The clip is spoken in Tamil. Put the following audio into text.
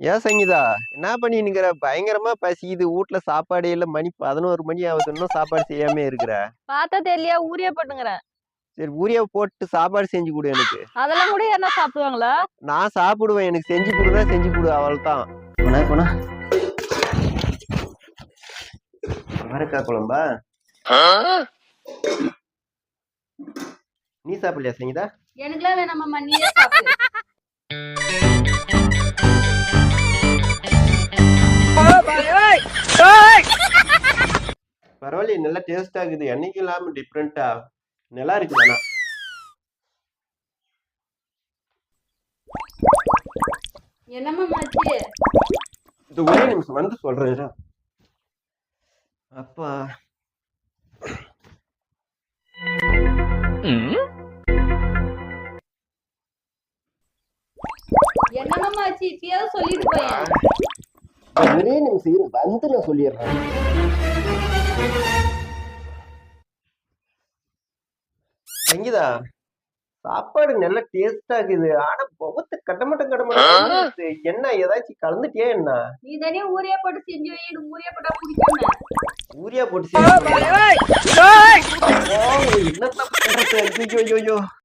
ஏன் சங்கீதா? என்ன பண்ணினுங்கிற பயங்கரமா பசிக்குது. வீட்ல சாப்பாடு இல்ல. மணி பதினோரு மணி ஆகுது. இன்னும் சாப்பாடு செய்யாம இருக்கிற. பார்த்தா தெரியலையா? ஊரே போட்டுங்கிறேன் சரி ஊரியா போட்டு சாப்பாடு செஞ்சு கொடு எனக்கு. அதெல்லாம் கூட யாருன்னா சாப்பிடுவாங்களா? நான் சாப்பிடுவேன். எனக்கு செஞ்சு கொடுதா செஞ்சு கொடு. அவள் தான் போனா போனா. அவரைக்காய் குழம்பா? நீ சாப்பிடலையா சங்கீதா? எனக்குலாம் வேணாமாம்மா. நீயே சாப்பிடு. பரவாயில்லையே நல்லா டேஸ்டா இருக்குது என்னைக்கும் இல்லாம டிஃப்ரெண்டா நல்லா இருக்குது ஆனா என்னம்மா ஆச்சு இது ஒரே நிமிஷம் வந்து சொல்றேன். அப்பா. என்னம்மா ஆச்சு இப்பயாவது சொல்லிட்டு போயேன். ஒரே நிமிஷம் வந்து நான் சொல்லிடுறேன். சங்கீதா சாப்பாடு நல்லா டேஸ்டா இருக்குது. ஆனா முகத்து கடமட்டம் கடமட்டம். என்ன ஏதாச்சும் கலந்துட்டியா என்ன? நீ தானே ஊரே போட்டு செஞ்சு வை எனக்கு ஊரே போட்டா பிடிக்கும்னு ஊரியா போட்டு செஞ்சு என்னத்த பண்றது? ஐயோ ஐயோ